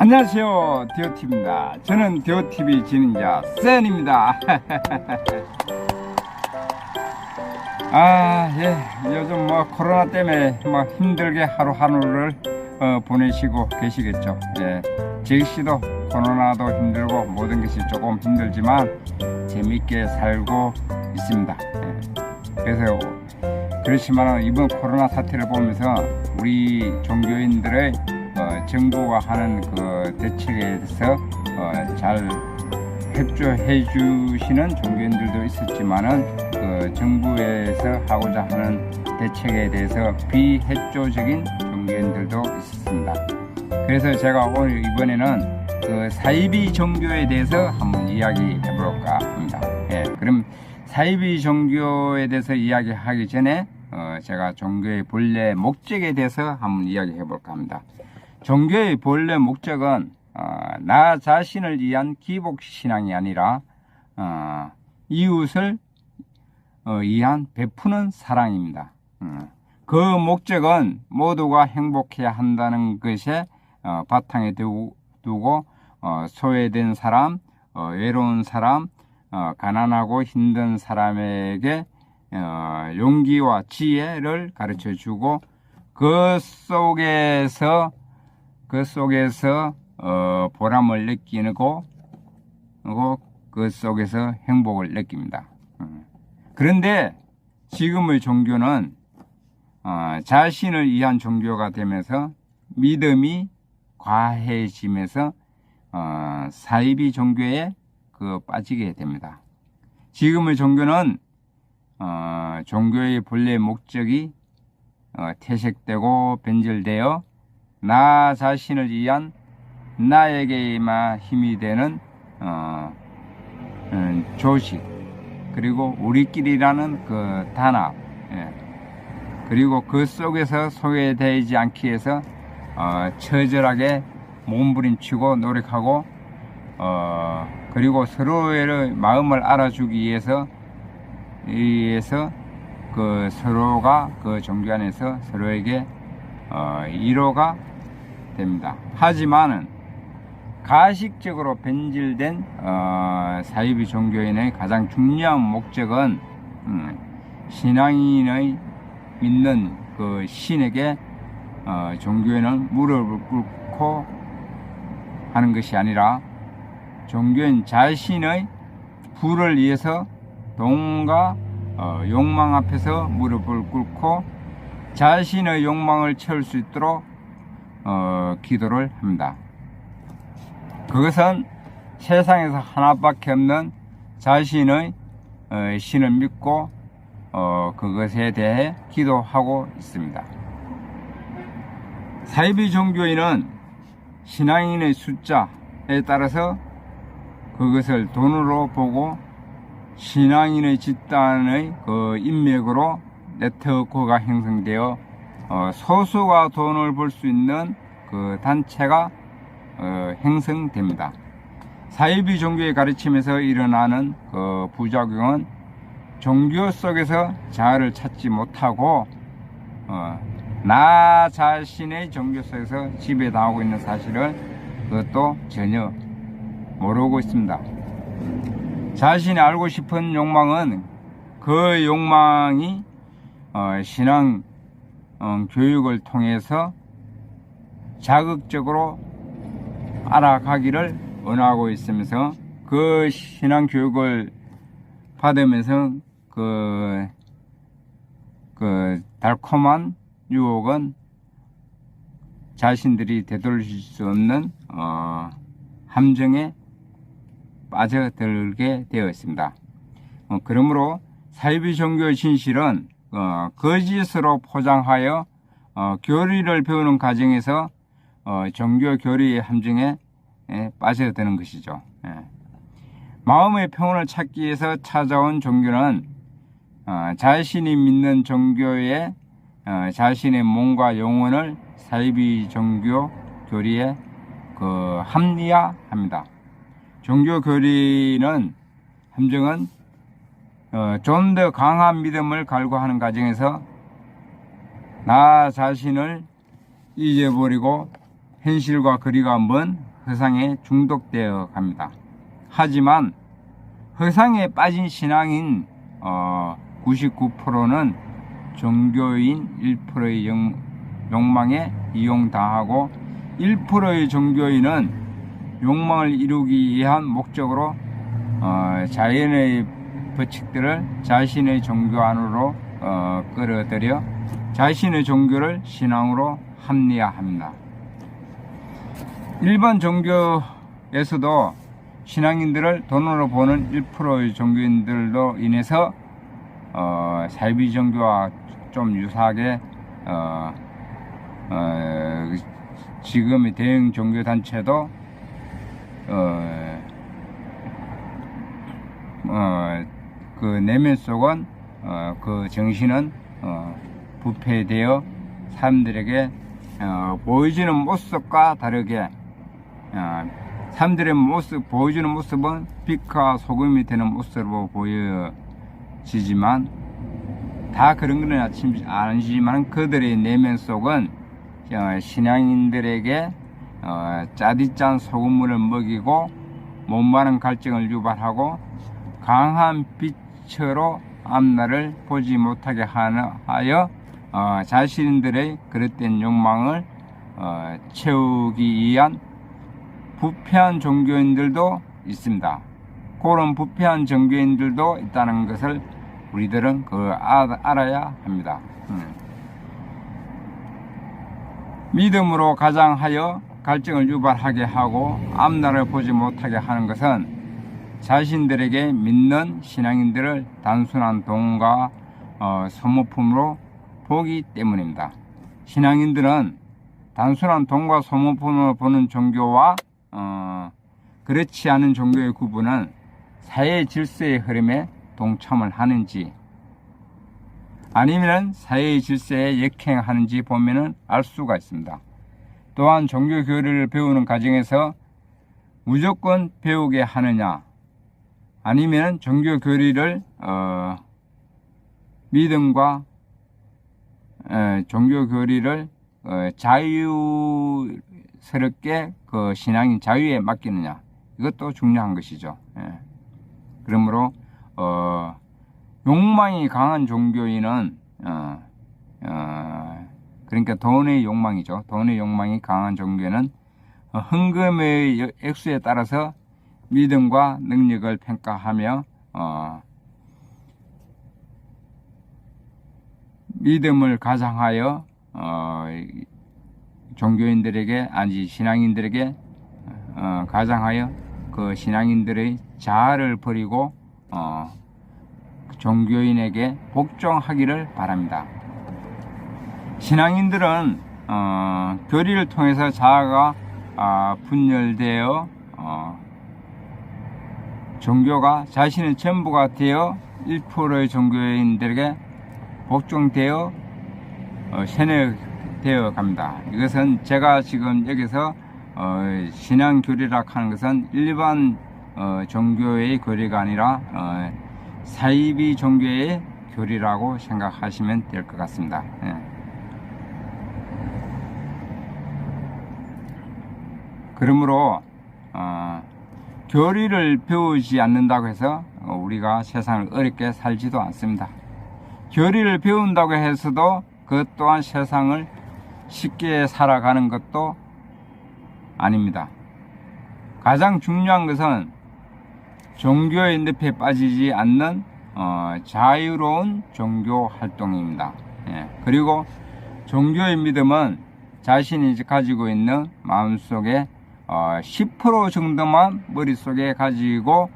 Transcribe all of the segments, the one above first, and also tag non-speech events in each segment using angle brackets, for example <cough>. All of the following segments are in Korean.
안녕하세요. 디오티입니다. 저는 디오티비 진행자 센입니다. <laughs> 아예. 요즘 뭐 코로나 때문에 뭐 힘들게 하루하루를 어, 보내시고 계시겠죠. 예. 제시도 코로나도 힘들고 모든 것이 조금 힘들지만 재밌게 살고 있습니다. 예. 그래서 그렇지만 이번 코로나 사태를 보면서 우리 종교인들의 어, 정부가 하는 그 대책에 대해서 어, 잘 협조해 주시는 종교인들도 있었지만은 그 정부에서 하고자 하는 대책에 대해서 비협조적인 종교인들도 있었습니다. 그래서 제가 오늘 이번에는 그 사이비 종교에 대해서 한번 이야기해 볼까 합니다. 예, 그럼 사이비 종교에 대해서 이야기하기 전에 어, 제가 종교의 본래 목적에 대해서 한번 이야기해 볼까 합니다. 종교의 본래 목적은 어, 나 자신을 위한 기복 신앙이 아니라 어, 이웃을 어, 위한 베푸는 사랑입니다. 음, 그 목적은 모두가 행복해야 한다는 것에 어, 바탕에 두- 두고 어, 소외된 사람, 어, 외로운 사람, 어, 가난하고 힘든 사람에게 어, 용기와 지혜를 가르쳐 주고 그 속에서 그 속에서 어, 보람을 느끼고 그 속에서 행복을 느낍니다. 음. 그런데 지금의 종교는 어, 자신을 위한 종교가 되면서 믿음이 과해지면서 어, 사이비 종교에 그 빠지게 됩니다. 지금의 종교는 어, 종교의 본래 목적이 어, 퇴색되고 변질되어 나 자신을 위한 나에게만 힘이 되는 어, 음, 조식 그리고 우리끼리라는 그 단합 예. 그리고 그 속에서 소외되지 않기 위해서 어, 처절하게 몸부림치고 노력하고 어, 그리고 서로의 마음을 알아주기 위해서 위해서 그 서로가 그 종교 안에서 서로에게 어, 위로가 됩니다. 하지만은 가식적으로 변질된 어, 사이비 종교인의 가장 중요한 목적은 음, 신앙인의 믿는 그 신에게 어, 종교인은 무릎을 꿇고 하는 것이 아니라 종교인 자신의 부를 위해서 돈과 어, 욕망 앞에서 무릎을 꿇고 자신의 욕망을 채울 수 있도록 어, 기도를 합니다. 그것은 세상에서 하나밖에 없는 자신의 어, 신을 믿고 어, 그것에 대해 기도하고 있습니다. 사이비 종교인은 신앙인의 숫자에 따라서 그것을 돈으로 보고 신앙인의 집단의 그 인맥으로 네트워크가 형성되어 어, 소수가 돈을 벌 수 있는 그 단체가 어, 형성됩니다. 사이비 종교의 가르침에서 일어나는 그 부작용은 종교 속에서 자아를 찾지 못하고 어, 나 자신의 종교 속에서 지배당하고 있는 사실을 그것도 전혀 모르고 있습니다. 자신이 알고 싶은 욕망은 그 욕망이 어, 신앙 어, 교육을 통해서 자극적으로 알아가기를 원하고 있으면서 그 신앙 교육을 받으면서 그, 그 달콤한 유혹은 자신들이 되돌릴 수 없는 어, 함정에 빠져들게 되어 있습니다. 어, 그러므로 사이비 종교의 진실은 어, 거짓으로 포장하여 어, 교리를 배우는 과정에서 어, 종교 교리의 함정에 에, 빠져드는 것이죠. 예. 마음의 평온을 찾기 위해서 찾아온 종교는 어, 자신이 믿는 종교에 어, 자신의 몸과 영혼을 사이비 종교 교리에 그 합리화합니다. 종교 교리는 함정은 어, 좀 더 강한 믿음을 갈구하는 과정에서 나 자신을 잊어버리고 현실과 거리가 먼 허상에 중독되어 갑니다. 하지만 허상에 빠진 신앙인 어, 99%는 종교인 1%의 영, 욕망에 이용당하고 1%의 종교인은 욕망을 이루기 위한 목적으로 어, 자연의 법칙들을 자신의 종교 안으로 어, 끌어들여 자신의 종교를 신앙으로 합리화합니다. 일반 종교에서도 신앙인들을 돈으로 보는 1%의 종교인들로 인해서 어, 사이비 종교와 좀 유사하게 어, 어, 지금의 대형 종교 단체도 어, 어, 그 내면 속은 어, 그 정신은 어, 부패되어 사람들에게 어, 보여지는 모습과 다르게 어, 사람들의 모습 보여주는 모습은 빛과 소금이 되는 모습으로 보여지지만 다 그런 건 아침- 아니지만 그들의 내면 속은 어, 신앙인들에게 어, 짜디짠 소금물을 먹이고 못마른 갈증을 유발하고 강한 빛 으로 앞날을 보지 못하게 하여 어, 자신들의 그릇된 욕망을 어, 채우기 위한 부패한 종교인들도 있습니다. 그런 부패한 종교인들도 있다는 것을 우리들은 그 아- 알아야 합니다. 음. 믿음으로 가장하여 갈증을 유발하게 하고 앞날을 보지 못하게 하는 것은 자신들에게 믿는 신앙인들을 단순한 돈과 어, 소모품으로 보기 때문입니다. 신앙인들은 단순한 돈과 소모품으로 보는 종교와 어, 그렇지 않은 종교의 구분은 사회 질서의 흐름에 동참을 하는지 아니면 사회의 질서에 역행하는지 보면은 알 수가 있습니다. 또한 종교 교리를 배우는 과정에서 무조건 배우게 하느냐 아니면 종교 교리를 어, 믿음과 어, 종교 교리를 어, 자유스럽게 그 신앙인 자유에 맡기느냐 이것도 중요한 것이죠. 예. 그러므로 어, 욕망이 강한 종교인은 어, 어, 그러니까 돈의 욕망이죠. 돈의 욕망이 강한 종교는 어, 헌금의 여- 액수에 따라서 믿음과 능력을 평가하며 어, 믿음을 가장하여 어, 이- 종교인들에게 아니 신앙인들에게 어, 가장하여 그 신앙인들의 자아를 버리고 어, 종교인에게 복종하기를 바랍니다. 신앙인들은 어, 교리를 통해서 자아가 아, 분열되어 어, 종교가 자신의 전부가 되어 1%의 종교인들에게 복종되어 어, 세뇌되어 갑니다. 이것은 제가 지금 여기서 어, 신앙 교리라 하는 것은 일반 어, 종교의 교리가 아니라 어, 사이비 종교의 교리라고 생각하시면 될 것 같습니다. 예. 그러므로 어, 교리를 배우지 않는다고 해서 어, 우리가 세상을 어렵게 살지도 않습니다. 교리를 배운다고 해서도 그것 또한 세상을 쉽게 살아가는 것도 아닙니다. 가장 중요한 것은 종교의 늪에 빠지지 않는 어, 자유로운 종교 활동입니다. 예. 그리고 종교의 믿음은 자신이 가지고 있는 마음속에 어, 10% 정도만 머릿속에 가지고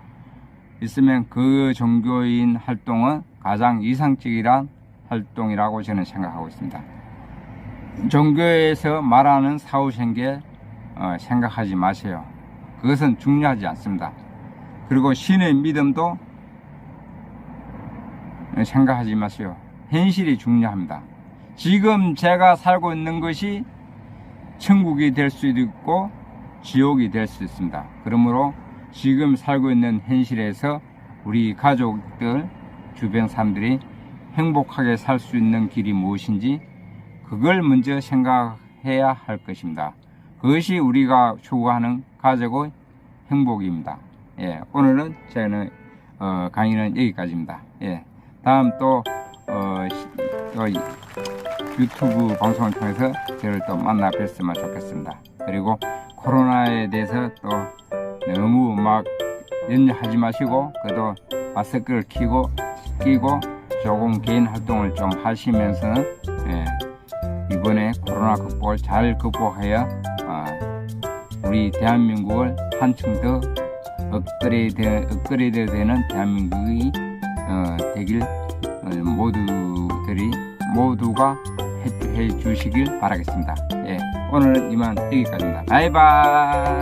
있으면 그 종교인 활동은 가장 이상적이란 활동이라고 저는 생각하고 있습니다. 종교에서 말하는 사후생계 어, 생각하지 마세요. 그것은 중요하지 않습니다. 그리고 신의 믿음도 생각하지 마세요. 현실이 중요합니다. 지금 제가 살고 있는 것이 천국이 될 수도 있고 지옥이 될 수 있습니다. 그러므로 지금 살고 있는 현실에서 우리 가족들, 주변 사람들이 행복하게 살 수 있는 길이 무엇인지 그걸 먼저 생각해야 할 것입니다. 그것이 우리가 추구하는 가족의 행복입니다. 예, 오늘은 저는 어, 강의는 여기까지입니다. 예, 다음 또 어, 시- 또 이- 유튜브 방송을 통해서 저를 또 만나 뵀으면 좋겠습니다. 그리고 코로나에 대해서 또 너무 막 연하지 마시고 그래도 마스크를 끼고 끼고 조금 개인 활동을 좀 하시면서 예, 이번에 코로나 극복을 잘 극복하여 아, 우리 대한민국을 한층 더 업그레이드 업그레이드 되는 대한민국이 어, 되길 어, 모두들이 모두가 해, 해 주시길 바라겠습니다. 예, 오늘은 이만 여기까지입니다. 바이바이.